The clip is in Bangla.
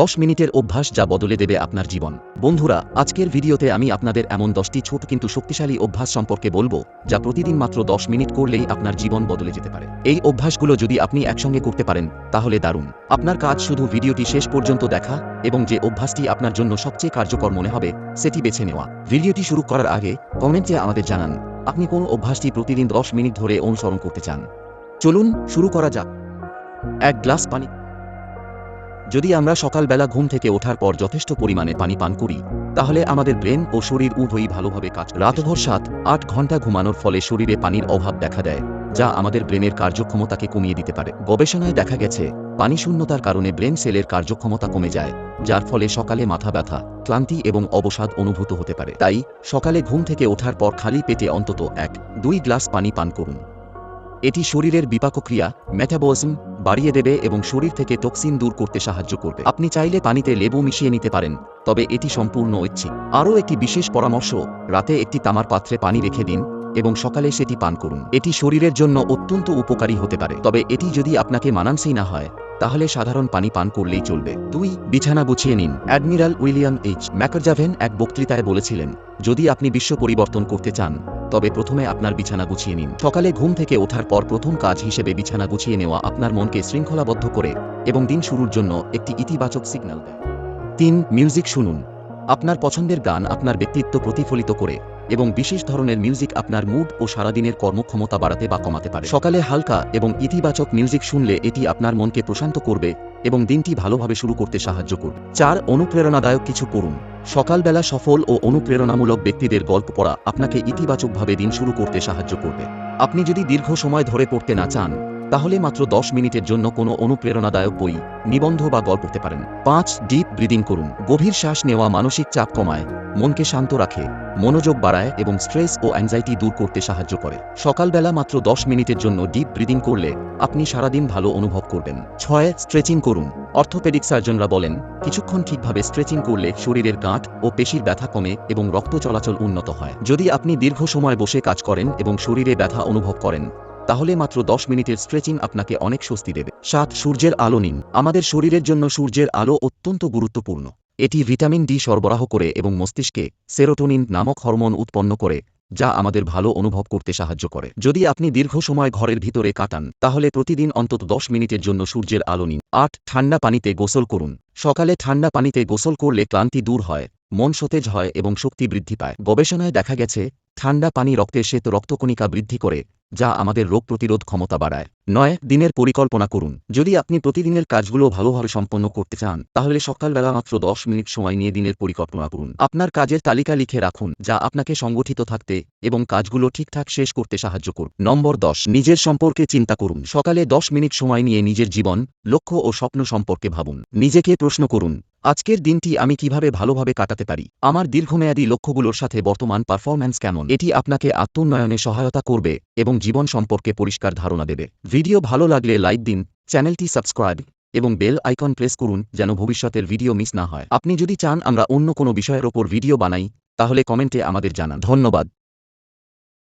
দশ মিনিটের অভ্যাস যা বদলে দেবে আপনার জীবন। বন্ধুরা, আজকের ভিডিওতে আমি আপনাদের এমন দশটি ছোট কিন্তু শক্তিশালী অভ্যাস সম্পর্কে বলব, যা প্রতিদিন মাত্র দশ মিনিট করলেই আপনার জীবন বদলে যেতে পারে। এই অভ্যাসগুলো যদি আপনি একসঙ্গে করতে পারেন, তাহলে দারুণ। আপনার কাজ শুধু ভিডিওটি শেষ পর্যন্ত দেখা এবং যে অভ্যাসটি আপনার জন্য সবচেয়ে কার্যকর মনে হবে, সেটি বেছে নেওয়া। ভিডিওটি শুরু করার আগে কমেন্টে আমাদের জানান, আপনি কোন অভ্যাসটি প্রতিদিন দশ মিনিট ধরে অনুসরণ করতে চান? চলুন শুরু করা যাক। এক গ্লাস পানি। যদি আমরা সকালবেলা ঘুম থেকে ওঠার পর যথেষ্ট পরিমাণে পানি পান করি, তাহলে আমাদের ব্রেন ও শরীর উভয়ই ভালোভাবে কাজ। রাতভর সাত, আট ঘণ্টা ঘুমানোর ফলে শরীরে পানির অভাব দেখা দেয়, যা আমাদের ব্রেনের কার্যক্ষমতাকে কমিয়ে দিতে পারে। গবেষণায় দেখা গেছে, পানি শূন্যতার কারণে ব্রেন সেলের কার্যক্ষমতা কমে যায়, যার ফলে সকালে মাথা ব্যথা, ক্লান্তি এবং অবসাদ অনুভূত হতে পারে। তাই সকালে ঘুম থেকে ওঠার পর খালি পেটে অন্তত এক, দুই গ্লাস পানি পান করুন। এটি শরীরের বিপাকক্রিয়া মেটাবলিজম বাড়িয়ে দেবে এবং শরীর থেকে টক্সিন দূর করতে সাহায্য করবে। আপনি চাইলে পানিতে লেবু মিশিয়ে নিতে পারেন, তবে এটি সম্পূর্ণ ঐচ্ছিক। আরও একটি বিশেষ পরামর্শ, রাতে একটি তামার পাত্রে পানি রেখে দিন এবং সকালে সেটি পান করুন। এটি শরীরের জন্য অত্যন্ত উপকারী হতে পারে, তবে এটি যদি আপনাকে মানানসই না হয়, তাহলে সাধারণ পানি পান করলেই চলবে। দুই, বিছানা গুছিয়ে নিন। অ্যাডমিরাল উইলিয়াম এইচ ম্যাকারজাভেন এক বক্তৃতায় বলেছিলেন, যদি আপনি বিশ্ব পরিবর্তন করতে চান তবে প্রথমে আপনার বিছানা গুছিয়ে নিন। সকালে ঘুম থেকে ওঠার পর প্রথম কাজ হিসেবে বিছানা গুছিয়ে নেওয়া আপনার মনকে শৃঙ্খলাবদ্ধ করে এবং দিন শুরুর জন্য একটি ইতিবাচক সিগন্যাল দেয়। তিন, মিউজিক শুনুন। আপনার পছন্দের গান আপনার ব্যক্তিত্ব প্রতিফলিত করে এবং বিশেষ ধরনের মিউজিক আপনার মুড ও সারাদিনের কর্মক্ষমতা বাড়াতে বা কমাতে পারে। সকালে হালকা এবং ইতিবাচক মিউজিক শুনলে এটি আপনার মনকে প্রশান্ত করবে এবং দিনটি ভালোভাবে শুরু করতে সাহায্য করবে চার, অনুপ্রেরণাদায়ক কিছু করুন। সকালবেলা সফল ও অনুপ্রেরণামূলক ব্যক্তিদের গল্প পড়া আপনাকে ইতিবাচকভাবে দিন শুরু করতে সাহায্য করবে। আপনি যদি দীর্ঘ সময় ধরে পড়তে না চান তাহলে মাত্র দশ মিনিটের জন্য কোনো অনুপ্রেরণাদায়ক বই, নিবন্ধ বা গল্প পড়তে পারেন। পাঁচ, ডিপ ব্রিদিং করুন। গভীর শ্বাস নেওয়া, মানসিক চাপ কমায়, মনকে শান্ত রাখে, মনোযোগ বাড়ায় এবং স্ট্রেস ও অ্যাংজাইটি দূর করতে সাহায্য করে। সকালবেলা মাত্র দশ মিনিটের জন্য ডিপ ব্রিদিং করলে আপনি সারাদিন ভালো অনুভব করবেন। ছয়, স্ট্রেচিং করুন। অর্থোপেডিক সার্জনরা বলেন, কিছুক্ষণ ঠিকভাবে স্ট্রেচিং করলে শরীরের গাঁট ও পেশির ব্যথা কমে এবং রক্ত চলাচল উন্নত হয়। যদি আপনি দীর্ঘ সময় বসে কাজ করেন এবং শরীরে ব্যথা অনুভব করেন তাহলে মাত্র দশ মিনিটের স্ট্রেচিং আপনাকে অনেক স্বস্তি দেবে। সাত, সূর্যের আলো নিন। আমাদের শরীরের জন্য সূর্যের আলো অত্যন্ত গুরুত্বপূর্ণ। এটি ভিটামিন ডি সরবরাহ করে এবং মস্তিষ্কে সেরোটোনিন নামক হরমোন উৎপন্ন করে, যা আমাদের ভালো অনুভব করতে সাহায্য করে। যদি আপনি দীর্ঘ সময় ঘরের ভিতরে কাটান, তাহলে প্রতিদিন অন্তত দশ মিনিটের জন্য সূর্যের আলো নিন। আট, ঠান্ডা পানিতে গোসল করুন। সকালে ঠান্ডা পানিতে গোসল করলে ক্লান্তি দূর হয়। মন সতেজ হয় এবং শক্তি বৃদ্ধি পায়। গবেষণায় দেখা গেছে, ঠান্ডা পানি রক্তে শ্বেত রক্তকণিকা বৃদ্ধি করে, যা আমাদের রোগ প্রতিরোধ ক্ষমতা বাড়ায়। নয়, দিনের পরিকল্পনা করুন। যদি আপনি প্রতিদিনের কাজগুলো ভালোভাবে সম্পন্ন করতে চান, তাহলে সকালবেলা মাত্র দশ মিনিট সময় নিয়ে দিনের পরিকল্পনা করুন। আপনার কাজের তালিকা লিখে রাখুন, যা আপনাকে সংগঠিত থাকতে এবং কাজগুলো ঠিকঠাক শেষ করতে সাহায্য করুন নম্বর দশ, নিজের সম্পর্কে চিন্তা করুন। সকালে দশ মিনিট সময় নিয়ে নিজের জীবন, লক্ষ্য ও স্বপ্ন সম্পর্কে ভাবুন। নিজেকে প্রশ্ন করুন আজকের দিনটি আমি কীভাবে ভালোভাবে কাটাতে পারি? আমার দীর্ঘমেয়াদী লক্ষ্যগুলোর সাথে বর্তমান পারফরম্যান্স কেমন? এটি আপনাকে আত্মোন্নয়নে সহায়তা করবে এবং জীবন সম্পর্কে পরিষ্কার ধারণা দেবে। ভিডিও ভালো লাগলে লাইক দিন, চ্যানেলটি সাবস্ক্রাইব এবং বেল আইকন প্রেস করুন যেন ভবিষ্যতের ভিডিও মিস না হয়। আপনি যদি চান আমরা অন্য কোনো বিষয়ের ওপর ভিডিও বানাই, তাহলে কমেন্টে আমাদের জানান। ধন্যবাদ।